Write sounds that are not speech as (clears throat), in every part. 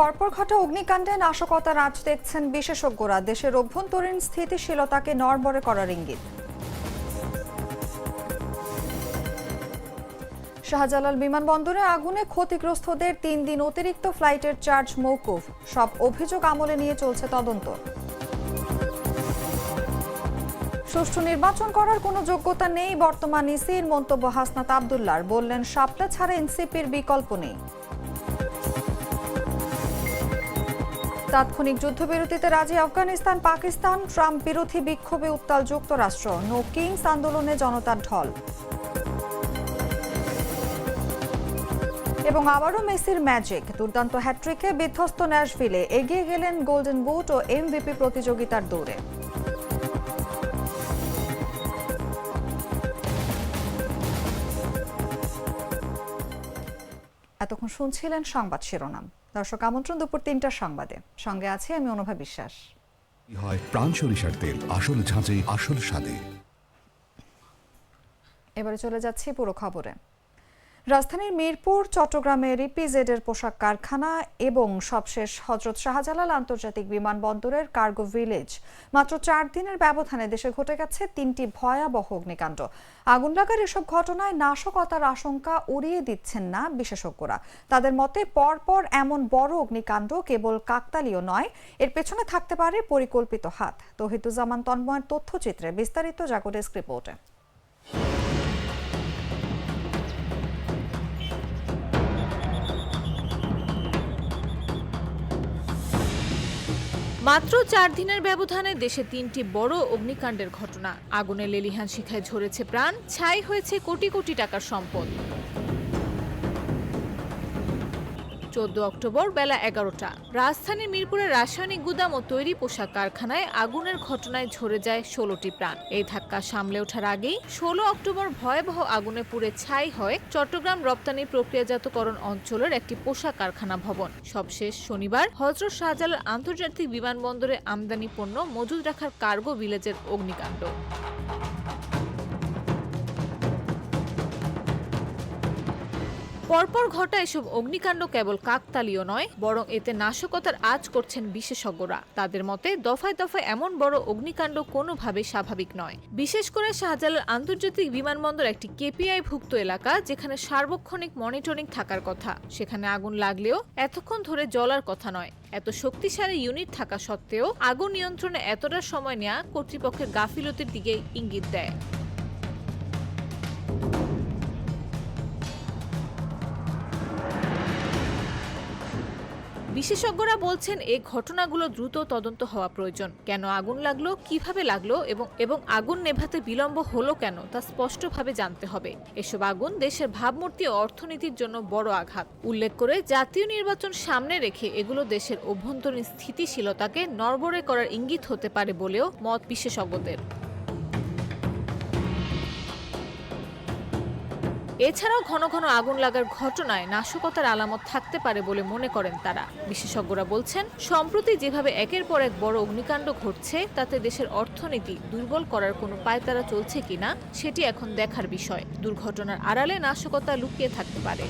পরপর ঘটা অগ্নিকাণ্ডে নাশকতার আজ দেখছেন বিশেষজ্ঞরা। দেশের অভ্যন্তরীণ স্থিতিশীলতাকে নড়বড়ে করার ইঙ্গিত। শাহজালাল বিমানবন্দরে আগুনে ক্ষতিগ্রস্তদের তিন দিন অতিরিক্ত ফ্লাইটের চার্জ মৌকুফ সব অভিযোগ আমলে নিয়ে চলছে তদন্ত। সুষ্ঠু নির্বাচন করার কোনো যোগ্যতা নেই বর্তমান ইসির মন্তব্য হাসনাত আবদুল্লার। বললেন শাপলা ছাড়া এনসিপির বিকল্প নেই। তাৎক্ষণিক যুদ্ধবিরতিতে রাজি আফগানিস্তান, পাকিস্তান, ট্রাম্প বিরোধী বিক্ষোভে উত্তাল যুক্তরাষ্ট্র। নো কিংস আন্দোলনে জনতার ঢল। এবং আবারও মেসির ম্যাজিক। দুর্দান্ত হ্যাট্রিকে বিধ্বস্ত ন্যাশভিলে। এগিয়ে গেলেন গোল্ডেন বুট ও এমভিপি প্রতিযোগিতার দৌড়ে। এতক্ষণ শুনছিলেন সংবাদ শিরোনাম। দর্শক আমন্ত্রণ দুপুর তিনটার সংবাদে। সঙ্গে আছে আমি অনুভা বিশ্বাস। হয়? প্রাণ সরিষার তেল আসল ঝাঁঝে আসল স্বাদে। এবারে চলে যাচ্ছি পুরো খবরে। রাজধানীর মিরপুর, চট্টগ্রামের ইপিজেডের পোশাক কারখানা এবং সবশেষ হজরত শাহজালাল আন্তর্জাতিক বিমানবন্দরের কার্গো ভিলেজ। মাত্র চার দিনের ব্যবধানে দেশে ঘটে গেছে তিনটি ভয়াবহ অগ্নিকাণ্ড। আগুন লাগার এসব ঘটনায় নাশকতার আশঙ্কা উড়িয়ে দিচ্ছেন না বিশেষজ্ঞরা। তাদের মতে, পরপর এমন বড় অগ্নিকাণ্ড কেবল কাকতালীয় নয়, এর পেছনে থাকতে পারে পরিকল্পিত হাত। তহিদুজ্জামান তন্ময়ের তথ্যচিত্রে বিস্তারিত জাগো ডেস্ক রিপোর্টে। মাত্র চার দিনের ব্যবধানে দেশে তিনটি বড় অগ্নিকাণ্ডের ঘটনা। আগুনে লেলিহান শিখায় ঝরেছে প্রাণ, ছাই হয়েছে কোটি কোটি টাকার সম্পদ। চোদ্দ অক্টোবর বেলা এগারোটা। রাজধানীর মিরপুরে রাসায়নিক গুদাম ও তৈরি পোশাক কারখানায় আগুনের ঘটনায় ঝরে যায় ষোলোটি প্রাণ। এই ধাক্কা সামলে ওঠার আগেই ষোলো অক্টোবর ভয়াবহ আগুনে পুড়ে ছাই হয় চট্টগ্রাম রপ্তানি প্রক্রিয়াজাতকরণ অঞ্চলের একটি পোশাক কারখানা ভবন। সবশেষ শনিবার হজরত শাহজালাল আন্তর্জাতিক বিমানবন্দরে আমদানি পণ্য মজুদ রাখার কার্গো ভিলেজের অগ্নিকাণ্ড। পরপর ঘটা এসব অগ্নিকাণ্ড কেবল কাকতালীয় নয়, বরং এতে নাশকতার আজ করছেন বিশেষজ্ঞরা। তাদের মতে, দফায় দফায় এমন বড় অগ্নিকাণ্ড কোনোভাবে স্বাভাবিক নয়। বিশেষ করে শাহজালাল আন্তর্জাতিক বিমানবন্দর একটি কেপিআই ভুক্ত এলাকা, যেখানে সার্বক্ষণিক মনিটরিং থাকার কথা। সেখানে আগুন লাগলেও এতক্ষণ ধরে জ্বলার কথা নয়। এত শক্তিশালী ইউনিট থাকা সত্ত্বেও আগুন নিয়ন্ত্রণে এতটা সময় নেওয়া কর্তৃপক্ষের গাফিলতির দিকে ইঙ্গিত দেয়। বিশেষজ্ঞরা বলছেন এই ঘটনাগুলো দ্রুত তদন্ত হওয়া প্রয়োজন। কেন আগুন লাগল, কীভাবে লাগল এবং এবং আগুন নেভাতে বিলম্ব হলো কেন, তা স্পষ্টভাবে জানতে হবে। এসব আগুন দেশের ভাবমূর্তি ও অর্থনীতির জন্য বড় আঘাত। উল্লেখ করে জাতীয় নির্বাচন সামনে রেখে এগুলো দেশের অভ্যন্তরীণ স্থিতিশীলতাকে নড়বড়ে করার ইঙ্গিত হতে পারে বলেও মত বিশেষজ্ঞদের। এছাড়াও ঘন ঘন আগুন লাগার ঘটনায় নাশকতার আলামত থাকতে পারে বলে মনে করেন তারা। বিশেষজ্ঞরা বলছেন, সম্প্রতি যেভাবে একের পর এক বড় অগ্নিকাণ্ড ঘটছে, তাতে দেশের অর্থনীতি দুর্বল করার কোনো পায়তারা চলছে কিনা, সেটি এখন দেখার বিষয়। দুর্ঘটনার আড়ালে নাশকতা লুকিয়ে থাকতে পারে।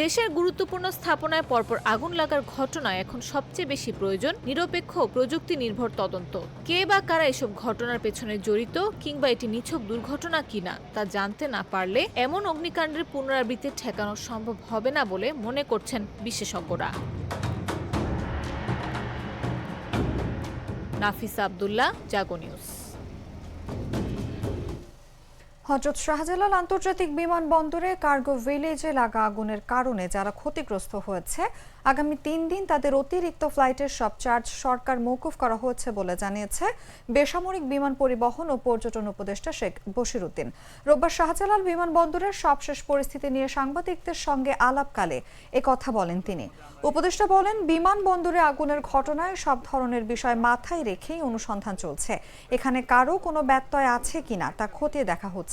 দেশের গুরুত্বপূর্ণ স্থাপনায় পরপর আগুন লাগার ঘটনায় এখন সবচেয়ে বেশি প্রয়োজন নিরপেক্ষ প্রযুক্তি নির্ভর তদন্ত। কে বা কারা এসব ঘটনার পেছনে জড়িত কিংবা এটি নিছক দুর্ঘটনা কিনা তা জানতে না পারলে এমন অগ্নিকাণ্ডের পুনরাবৃত্তি ঠেকানো সম্ভব হবে না বলে মনে করছেন বিশেষজ্ঞরা। নাফিসা আবদুল্লাহ, জাগো নিউজ। হজরত শাহজালাল আন্তর্জাতিক বিমানবন্দরে কার্গো ভিলেজে লাগা আগুনের কারণে যারা ক্ষতিগ্রস্ত হয়েছে, আগামী তিন দিন তাদের অতিরিক্ত ফ্লাইটের সব চার্জ সরকার মৌকুফ করা হয়েছে বলে জানিয়েছে বেসামরিক বিমান পরিবহন ও পর্যটন উপদেষ্টা শেখ বশিরুদ্দিন। রোববার শাহজালাল বিমানবন্দরের সবশেষ পরিস্থিতি নিয়ে সাংবাদিকদের সঙ্গে আলাপকালে কথা বলেন তিনি। উপদেষ্টা বলেন, বিমানবন্দরে আগুনের ঘটনায় সব ধরনের বিষয় মাথায় রেখেই অনুসন্ধান চলছে। এখানে কারও কোনো ব্যত্যয় আছে কিনা তা খতিয়ে দেখা হচ্ছে।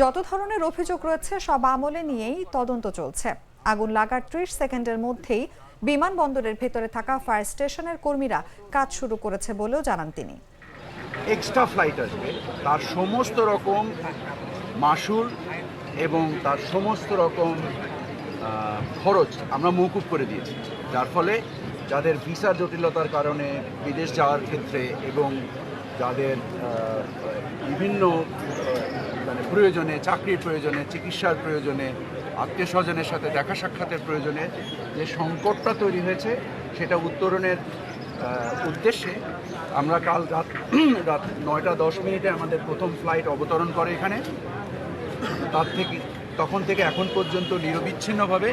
যত ধরনের অভিযোগ রয়েছে, সব আমলে নিয়েই তদন্ত চলছে। আগুন লাগার ত্রিশ সেকেন্ডের মধ্যেই বিমানবন্দরের ভেতরে থাকা ফায়ার স্টেশনের কর্মীরা কাজ শুরু করেছে বলেও জানান তিনি। এক্সট্রা ফ্লাইট আসবে। তার সমস্ত রকম মাসুল এবং তার সমস্ত রকম খরচ আমরা মৌকুব করে দিয়েছি। যার ফলে যাদের ভিসা জটিলতার কারণে বিদেশ যাওয়ার ক্ষেত্রে এবং যাদের বিভিন্ন প্রয়োজনে, চাকরির প্রয়োজনে, চিকিৎসার প্রয়োজনে আত্মীয় স্বজনের সাথে দেখা সাক্ষাতের প্রয়োজনে যে সংকটটা তৈরি হয়েছে, সেটা উত্তরণের উদ্দেশ্যে আমরা কাল রাত (clears throat) রাত নয়টা দশ মিনিটে আমাদের প্রথম ফ্লাইট অবতরণ করে এখানে। তার থেকে, তখন থেকে এখন পর্যন্ত নিরবিচ্ছিন্নভাবে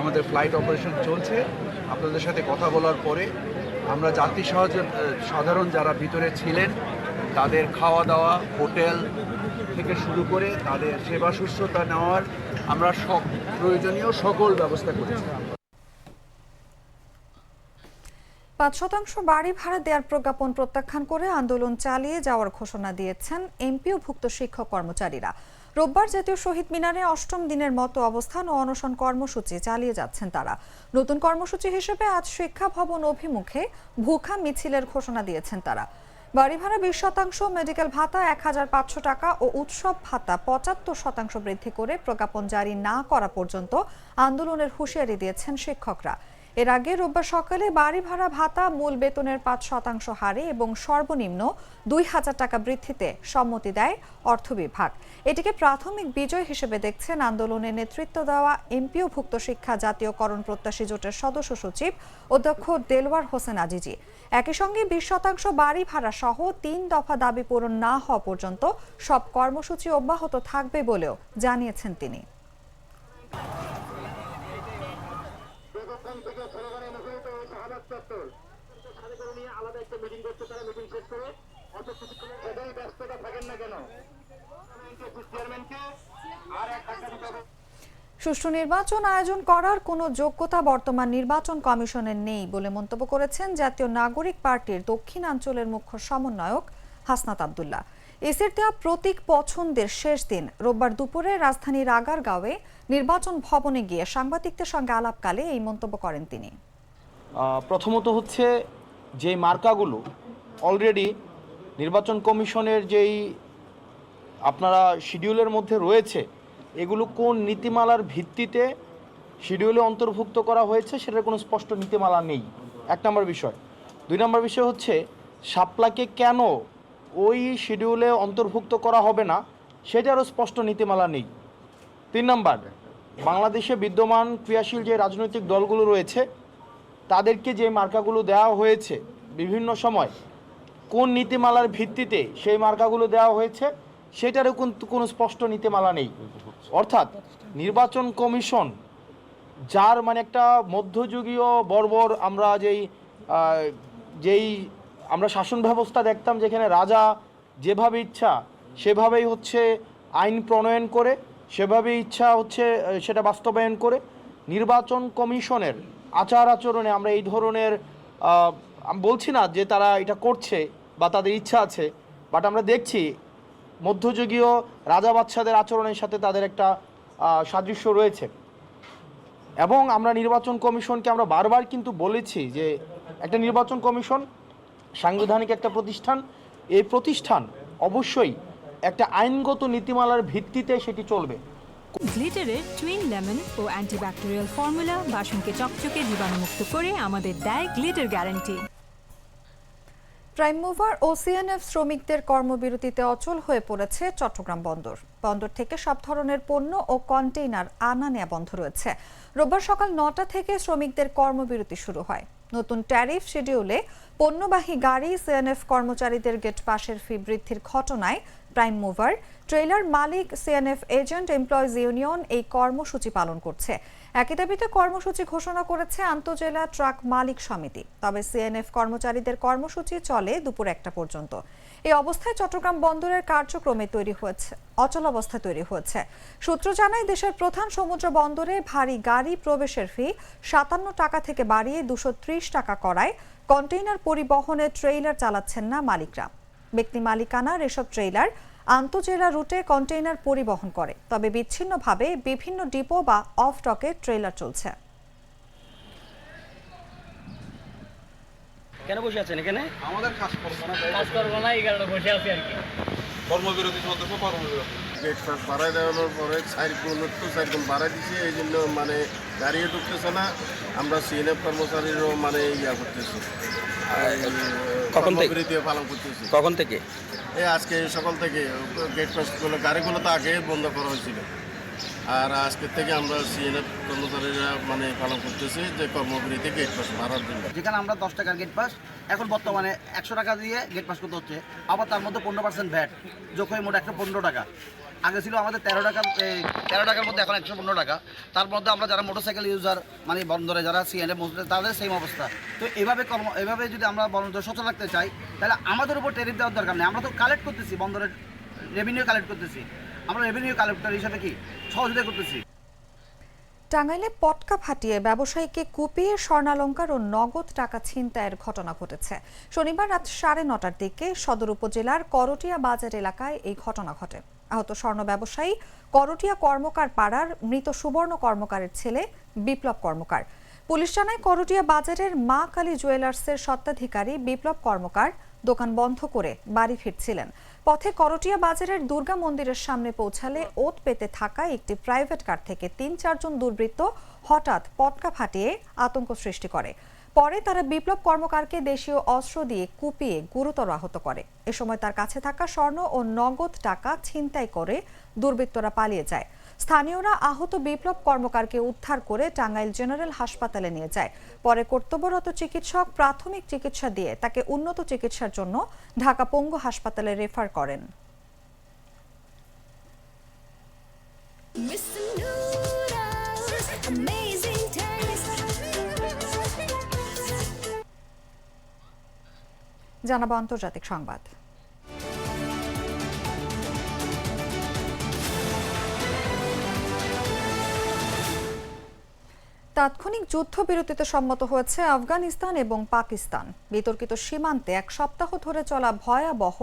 আমাদের ফ্লাইট অপারেশন চলছে। আপনাদের সাথে কথা বলার পরে আমরা যাত্রী সহজ সাধারণ যারা ভিতরে ছিলেন, তাদের খাওয়া দাওয়া, হোটেল থেকে শুরু করে তাদের সেবা শুশ্রূষা নেওয়ার আমরা সব প্রয়োজনীয় সকল ব্যবস্থা করেছি। পাঁচ শতাংশ বাড়ি ভাড়া দেওয়ার প্রজ্ঞাপন প্রত্যাখ্যান করে আন্দোলন চালিয়ে যাওয়ার ঘোষণা দিয়েছেন এমপিও ভুক্ত শিক্ষক কর্মচারীরা। রোববার জাতীয় শহীদ মিনারে অষ্টম দিনের মতো অবস্থান ও অনশন কর্মসূচি চালিয়ে যাচ্ছেন তারা। নতুন কর্মসূচি হিসেবে আজ শিক্ষা ভবন অভিমুখে ভুখা মিছিলের ঘোষণা দিয়েছেন তারা। বাড়ি ভাড়া বিশ শতাংশ মেডিকেল ভাতা এক হাজার পাঁচশো টাকা ও উৎসব ভাতা পঁচাত্তর শতাংশ বৃদ্ধি করে প্রজ্ঞাপন জারি না করা পর্যন্ত আন্দোলনের হুঁশিয়ারি দিয়েছেন শিক্ষকরা। এর আগে রোববার সকালে বাড়ি ভাড়া ভাতা, মূল বেতনের পাঁচ শতাংশ হারে এবং সর্বনিম্ন দুই হাজার টাকা বৃদ্ধিতে সম্মতি দেয় অর্থ বিভাগ। এটিকে প্রাথমিক বিজয় হিসেবে দেখছেন আন্দোলনে নেতৃত্ব দেওয়া এমপিওভুক্ত শিক্ষা জাতীয়করণ প্রত্যাশী জোটের সদস্য সচিব অধ্যক্ষ দেলওয়ার হোসেন আজিজি। একই সঙ্গে বিশ শতাংশ বাড়ি ভাড়া সহ তিন দফা দাবি পূরণ না হওয়া পর্যন্ত সব কর্মসূচি অব্যাহত থাকবে বলেও জানিয়েছেন তিনি দীর্ঘক্ষণ থেকে স্লোগানে মুখরিত ওই শাহাদাত চত্বর সাথে করে নিয়ে আলাদা একটা মিটিং করতে তারা মিটিং শেষ করে অত ব্যস্ততা থাকেন না কেন চেয়ারম্যানকে আর এক টাকা সুষ্ঠু নির্বাচন আয়োজন করার কোনো যোগ্যতা বর্তমান নির্বাচন কমিশনের নেই বলে মন্তব্য করেছেন জাতীয় নাগরিক পার্টির দক্ষিণাঞ্চলের মুখ্য সমন্বয়ক হাসনাত আবদুল্লাহ। এসির দেওয়া প্রতীক পছন্দের শেষ দিন, রোববার দুপুরে রাজধানীর আগারগাঁওয়ে নির্বাচন ভবনে গিয়ে সাংবাদিকদের সঙ্গে আলাপকালে এই মন্তব্য করেন তিনি। প্রথমত হচ্ছে যে মার্কাগুলো অলরেডি নির্বাচন কমিশনের যেই আপনারা শিডিউলের মধ্যে রয়েছে, এগুলো কোন নীতিমালার ভিত্তিতে শিডিউলে অন্তর্ভুক্ত করা হয়েছে সেটার কোনো স্পষ্ট নীতিমালা নেই। এক নম্বর বিষয়। দুই নম্বর বিষয় হচ্ছে শাপলাকে কেন ওই শিডিউলে অন্তর্ভুক্ত করা হবে না সেটারও স্পষ্ট নীতিমালা নেই। তিন নম্বর, বাংলাদেশে বিদ্যমান ক্রিয়াশীল যে রাজনৈতিক দলগুলো রয়েছে, তাদেরকে যে মার্কাগুলো দেওয়া হয়েছে বিভিন্ন সময় কোন নীতিমালার ভিত্তিতে সেই মার্কাগুলো দেওয়া হয়েছে, সেটারও কিন্তু কোনো স্পষ্ট নীতিমালা নেই। অর্থাৎ নির্বাচন কমিশন, যার মানে একটা মধ্যযুগীয় বর্বর আমরা যেই যেই আমরা শাসন ব্যবস্থা দেখতাম যেখানে রাজা যেভাবে ইচ্ছা, সেভাবেই হচ্ছে আইন প্রণয়ন করে সেভাবে ইচ্ছা হচ্ছে সেটা বাস্তবায়ন করে। নির্বাচন কমিশনের আচার আচরণে আমরা এই ধরনের বলছি না যে তারা এটা করছে বা তাদের ইচ্ছা আছে বাট আমরা দেখছি মধ্যযুগীয় রাজা বাচ্চাদের আচরণের সাথে তাদের একটা সাদৃশ্য রয়েছে। এবং আমরা নির্বাচন কমিশনকে আমরা বারবার কিন্তু বলেছি যে একটা নির্বাচন কমিশন, সাংবিধানিক একটা প্রতিষ্ঠান, এই প্রতিষ্ঠান অবশ্যই একটা আইনগত নীতিমালার ভিত্তিতে সেটি চলবে। গ্লিটারের টুইন লেমন ও অ্যান্টিব্যাকটেরিয়াল ফর্মুলা বাসনকে চকচকে জীবাণুমুক্ত করে আমাদের দেয় গ্লিটার গ্যারান্টি প্রাইম মুভার ও সিএনএফ শ্রমিকদের কর্মবিরতিতে অচল হয়ে পড়েছে চট্টগ্রাম বন্দর। বন্দর থেকে সব ধরনের পণ্য ও কন্টেইনার আনা নেওয়া বন্ধ রয়েছে। রোববার সকাল নটা থেকে শ্রমিকদের কর্মবিরতি শুরু হয়। নতুন ট্যারিফ শিডিউলে পণ্যবাহী গাড়ি সিএনএফ কর্মচারীদের গেট পাশের ফি বৃদ্ধির ঘটনায় প্রাইম মুভার ট্রেলার মালিক সিএনএফ এজেন্ট এমপ্লয়িজ ইউনিয়ন এই কর্মসূচি পালন করছে। একই দাবিতে কর্মসূচি ঘোষণা করেছে আন্তজেলা ট্রাক মালিক সমিতি। তবে সিএনএফ কর্মচারীদের কর্মসূচি চলে দুপুর একটা পর্যন্ত। এই অবস্থায় চট্টগ্রাম বন্দরের কার্যক্রমে তৈরি হয়েছে, অচল অবস্থা তৈরি হয়েছে। সূত্র জানায়, দেশের প্রধান সমুদ্র বন্দরে ভারী গাড়ি প্রবেশের ফি সাতান্ন টাকা থেকে বাড়িয়ে দুশো টাকা করায়। কন্টেইনার পরিবহনে ট্রেইলার চালাচ্ছেন না মালিকরা। ব্যক্তি মালিকানার এসব ট্রেইলার আন্তজেলা রুটে কন্টেইনার পরিবহন করে তবে বিচ্ছিন্নভাবে বিভিন্ন ডিপো বা অফ টকে ট্রেইলার চলছে। কেন বসে আছেন এখানে? আমাদের কাজ করব না কাজ করব না এই কারণে বসে আছি আর কি। কর্মবিরতি চলতেছে কর্মবিরতি। গেট বাড়াই দেওয়ানোর পরে তো বাড়াই দিছে এই জন্য মানে গাড়িও ঢুকতেছে না। আমরা সিএনএফ কর্মচারীরও মানে ইয়া করতেছি। কখন থেকে? পালন করতেছি। কখন থেকে? এই আজকে সকাল থেকে গেট পাসগুলো গাড়িগুলো তো আগে বন্ধ করা হয়েছিল। আর আজকে থেকে আমরা সিএনএফ কর্মচারীরা মানে পালন করতেছি যে কর্মবিরতি গেট পাস ভাড়ার জন্য। যেখানে আমরা দশ টাকার গেট পাস এখন বর্তমানে একশো টাকা দিয়ে গেট পাস করতে হচ্ছে। আবার তার মধ্যে পনেরো পার্সেন্ট ভ্যাট হয়ে মোট একশো পনেরো টাকা। আগে ছিল আমাদের তেরো টাকা তেরো টাকার মধ্যে এখন একশো পনেরো টাকা। তার মধ্যে আমরা যারা মোটরসাইকেল ইউজার মানে বন্দরে যারা সিএনএ তাদের সেম অবস্থা। তো এভাবে কর্ম, এভাবে যদি আমরা বন্দর সচল রাখতে চাই, তাহলে আমাদের উপর টেরিফ দেওয়ার দরকার নেই। আমরা তো কালেক্ট করতেছি বন্দরের রেভিনিউ কালেক্ট করতেছি। আমরা রেভিনিউ কালেক্টর হিসাবে কি? সহযোগিতা করতেছি। টাঙ্গাইলে পটকা ফাটিয়ে ব্যবসায়ীকে কুপিয়ে স্বর্ণালঙ্কার ও নগদ টাকা ছিনতাইয়ের ঘটনা ঘটেছে। শনিবার রাত সাড়ে নটার দিকে সদর উপজেলার করটিয়া বাজার এলাকায় এই ঘটনা ঘটে। আহত স্বর্ণ ব্যবসায়ী, করটিয়া কর্মকার পাড়ার মৃত সুবর্ণ কর্মকারের ছেলে, বিপ্লব কর্মকার। পুলিশ জানায়, করটিয়া বাজারের মা কালী জুয়েলার্সের স্বত্বাধিকারী, বিপ্লব কর্মকার দোকান বন্ধ করে বাড়ি ফিরছিলেন। পথে করটিয়া বাজারের দুর্গা মন্দিরের সামনে পৌঁছালে ওত পেতে থাকা একটি প্রাইভেট কার থেকে তিন চারজন দুর্বৃত্ত হঠাৎ পটকা ফাটিয়ে আতঙ্ক সৃষ্টি করে। পরে তারা বিপ্লব কর্মকারকে দেশীয় অস্ত্র দিয়ে কুপিয়ে গুরুতর আহত করে। এ সময় তার কাছে থাকা স্বর্ণ ও নগদ টাকা ছিনতাই করে দুর্বৃত্তরা পালিয়ে যায়। স্থানীয়রা আহত বিপ্লব কর্মকারকে উদ্ধার করে টাঙ্গাইল জেনারেল হাসপাতালে নিয়ে যায়। পরে কর্তব্যরত চিকিৎসক প্রাথমিক চিকিৎসা দিয়ে তাকে উন্নত চিকিৎসার জন্য ঢাকা পঙ্গু হাসপাতালে রেফার করেন। জানাব আন্তর্জাতিক সংবাদ। তাৎক্ষণিক যুদ্ধবিরতিতে সম্মত হয়েছে আফগানিস্তান এবং পাকিস্তান। বিতর্কিত সীমান্তে এক সপ্তাহ ধরে চলা ভয়াবহ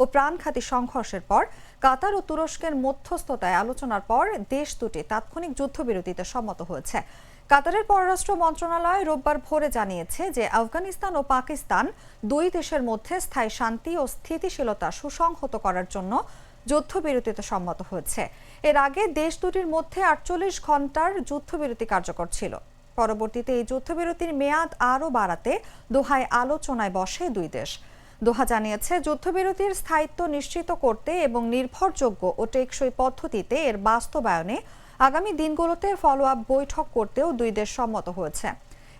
ও প্রাণঘাতী সংঘর্ষের পর কাতার ও তুরস্কের মধ্যস্থতায় আলোচনার পর দেশ দুটি তাৎক্ষণিক যুদ্ধবিরতিতে সম্মত হয়েছে। কাতারের পররাষ্ট্র মন্ত্রণালয় রোববার ভোরে জানিয়েছে যে আফগানিস্তান ও পাকিস্তান দুই দেশের মধ্যে স্থায়ী শান্তি ও স্থিতিশীলতা সুসংহত করার জন্য যুদ্ধবিরতিতে সম্মত হয়েছে। এর আগে দেশ দুটির মধ্যে আটচল্লিশ ঘণ্টার যুদ্ধবিরতি কার্যকর ছিল। পরবর্তীতে এই যুদ্ধবিরতির মেয়াদ আরও বাড়াতে দোহায় আলোচনায় বসে দুই দেশ। দোহা জানিয়েছে, যুদ্ধবিরতির স্থায়িত্ব নিশ্চিত করতে এবং নির্ভরযোগ্য ও টেকসই পদ্ধতিতে এর বাস্তবায়নে আগামী দিনগুলোতে ফলো আপ বৈঠক করতেও দুই দেশ সম্মত হয়েছে।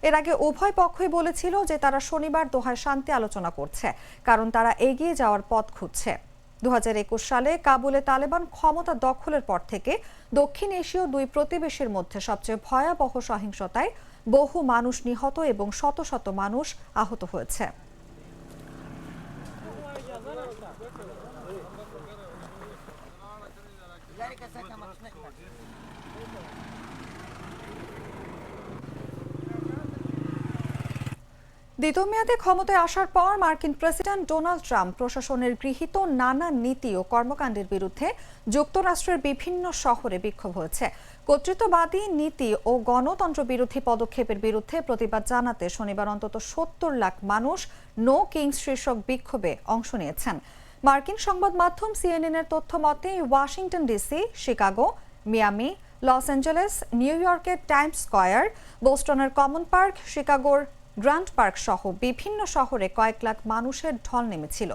এর আগে উভয় পক্ষই বলেছিল যে তারা শনিবার দোহায় শান্তি আলোচনা করছে, কারণ তারা এগিয়ে যাওয়ার পথ খুঁজছে। দু হাজার একুশ সালে কাবুলে তালেবান ক্ষমতা দখলের পর থেকে দক্ষিণ এশীয় দুই প্রতিবেশীর মধ্যে সবচেয়ে ভয়াবহ সহিংসতায় বহু মানুষ নিহত এবং শত শত মানুষ আহত হয়েছে। দ্বিতীয় মেয়াদে ক্ষমতায় আসার পর মার্কিন প্রেসিডেন্ট ডোনাল্ড ট্রাম্প প্রশাসনের গৃহীত নানা নীতি ও কর্মকাণ্ডের বিরুদ্ধে যুক্তরাষ্ট্রের বিভিন্ন শহরে বিক্ষোভ হয়েছে। কর্তৃত্ববাদী নীতি ও গণতন্ত্র বিরোধী পদক্ষেপের বিরুদ্ধে প্রতিবাদ জানাতে শনিবার অন্তত সত্তর লাখ মানুষ নো কিংস শীর্ষক বিক্ষোভে অংশ নিয়েছেন। মার্কিন সংবাদ মাধ্যম সিএনএন এর তথ্য মতে, Washington DC Chicago, Miami, Los Angeles, New ইয়র্কের টাইমস স্কয়ার, বোস্টনের কমন পার্ক, শিকাগোর গ্র্যান্ড পার্ক সহ বিভিন্ন শহরে কয়েক লাখ মানুষের ঢল নেমেছিল।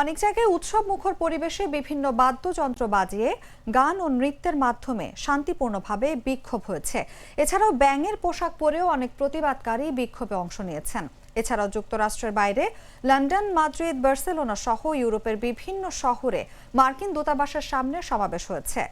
অনেক জায়গায় উৎসব মুখর পরিবেশে বিভিন্ন বাদ্যযন্ত্র বাজিয়ে গান ও নৃত্যের মাধ্যমে শান্তিপূর্ণভাবে বিক্ষোভ হয়েছে। এছাড়াও ব্যাঙের পোশাক পরেও অনেক প্রতিবাদকারী বিক্ষোভে অংশ নিয়েছেন। এছাড়াও যুক্তরাষ্ট্রের বাইরে লন্ডন, মাদ্রিদ, বার্সেলোনা সহ ইউরোপের বিভিন্ন শহরে মার্কিন দূতাবাসের সামনে সমাবেশ হয়েছে।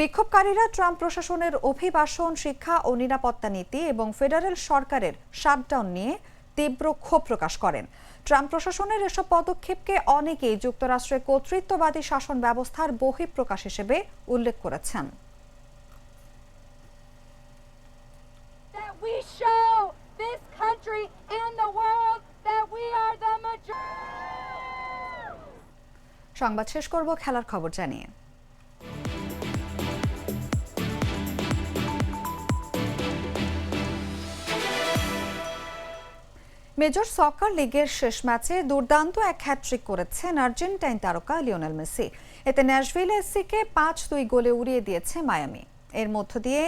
বিক্ষোভকারীরা ট্রাম্প প্রশাসনের অভিবাসন, শিক্ষা ও নিরাপত্তা নীতি এবং ফেডারেল সরকারের শাটডাউন নিয়ে তীব্র ক্ষোভ প্রকাশ করেন। ট্রাম্প প্রশাসনের এসব পদক্ষেপকে অনেকেই যুক্তরাষ্ট্রের কর্তৃত্ববাদী শাসন ব্যবস্থার বহিঃপ্রকাশ হিসেবে উল্লেখ করেছেন। We show this country and the world that we are the majority. সংবাদ শেষ করব, খেলার খবর জানিয়ে। মেজর সকার লিগের শেষ ম্যাচে দুর্দান্ত এক হ্যাট্রিক করেছেন আর্জেন্টাইন তারকা লিওনেল মেসি। এতে ন্যাশভিল এসসিকে পাঁচ দুই গোলে উড়িয়ে দিয়েছে মায়ামি। এর মধ্য দিয়ে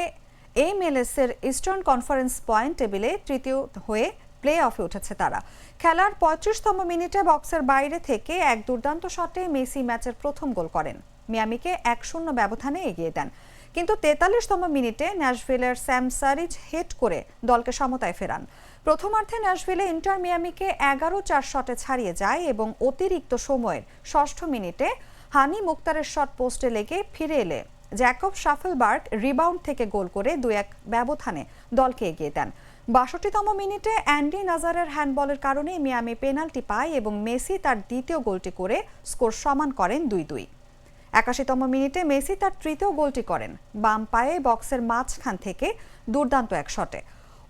এমএলএস এর ইস্টার্ন কনফারেন্স পয়েন্ট টেবিলে তৃতীয় হয়ে প্লে অফে উঠেছে তারা। খেলার পঁয়ত্রিশতম মিনিটে বক্সের বাইরে থেকে এক দুর্দান্ত শটে মেসি ম্যাচের প্রথম গোল করেন। মিয়ামিকে এক শূন্য ব্যবধানে এগিয়ে দেন। কিন্তু তেতাল্লিশতম মিনিটে ন্যাশভিলের স্যাম সারিজ হেড করে দলকে সমতায় ফেরান। প্রথমার্ধে ন্যাশভিলে ইন্টার মিয়ামিকে এগারো চার শটে ছাড়িয়ে যায় এবং অতিরিক্ত সময়ের ষষ্ঠ মিনিটে হানি মুক্তারের শট পোস্টে লেগে ফিরে এলে জ্যাকব শাফেলবার্গ রিবাউন্ড থেকে গোল করে দুই এক ব্যবধানে দলকে এগিয়ে দেন। বাষট্টিতম মিনিটে অ্যান্ডি নাজারের হ্যান্ডবলের কারণে মিয়ামি পেনাল্টি পায় এবং মেসি তার দ্বিতীয় গোলটি করে স্কোর সমান করেন দুই দুই। একাশিতম মিনিটে মেসি তার তৃতীয় গোলটি করেন, বাম পায়ে বক্সের মাঝখান থেকে দুর্দান্ত এক শটে।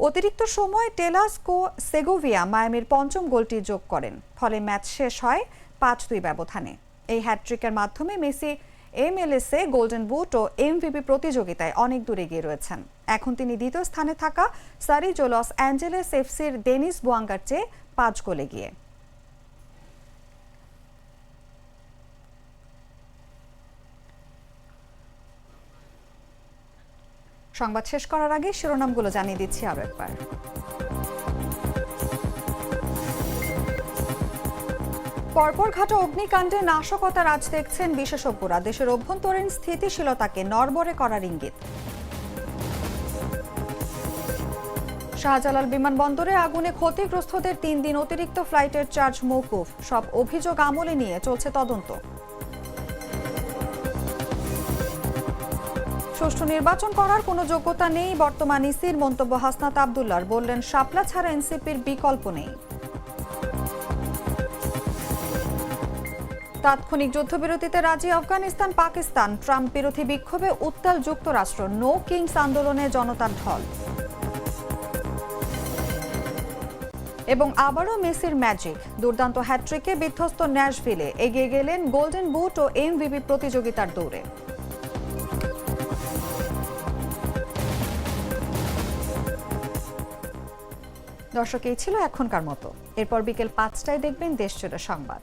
অতিরিক্ত সময় টেলাসকো সেগোভিয়া মায়ামির পঞ্চম গোলটি যোগ করেন, ফলে ম্যাচ শেষ হয় পাঁচ দুই ব্যবধানে। এই হ্যাট্রিকের মাধ্যমে মেসি এমএলএসএ গোল্ডেন বুট ও এমভিপি প্রতিযোগিতায় অনেক দূরে এগিয়ে রয়েছেন। এখন তিনি দ্বিতীয় স্থানে থাকা সারিজো লস অ্যাঞ্জেলেস এফসির ডেনিস বুয়াঙ্গার চেয়ে পাঁচ গোলে গিয়ে। সংবাদ শেষ করার আগে শিরোনামগুলো জানিয়ে দিচ্ছি আরও একবার। পরপর ঘাটা অগ্নিকাণ্ডে নাশকতার আজ দেখছেন বিশেষজ্ঞরা। দেশের অভ্যন্তরীণ স্থিতিশীলতাকে নড়বড়ে করার ইঙ্গিত। শাহজালাল বিমানবন্দরে আগুনে ক্ষতিগ্রস্তদের তিন দিন অতিরিক্ত ফ্লাইটের চার্জ মৌকুফ সব অভিযোগ আমলে নিয়ে চলছে তদন্ত। সুষ্ঠু নির্বাচন করার কোনো যোগ্যতা নেই, বর্তমান ইসির মন্তব্য হাসনাত আবদুল্লার। বললেন, শাপলা ছাড়া এনসিপির বিকল্প নেই। তাৎক্ষণিক যুদ্ধবিরতিতে রাজি আফগানিস্তান, পাকিস্তান। ট্রাম্প বিরোধী বিক্ষোভে উত্তাল যুক্তরাষ্ট্র। নো কিংস আন্দোলনে জনতার ঢল। এবং আবারও মেসির ম্যাজিক। দুর্দান্ত হ্যাট্রিকে বিধ্বস্ত ন্যাশভিলে। এগিয়ে গেলেন গোল্ডেন বুট ও এমভিপি প্রতিযোগিতার দৌড়ে। দর্শক, এই ছিল এখনকার মতো। এরপর বিকেল পাঁচটায় দেখবেন দেশ সংবাদ।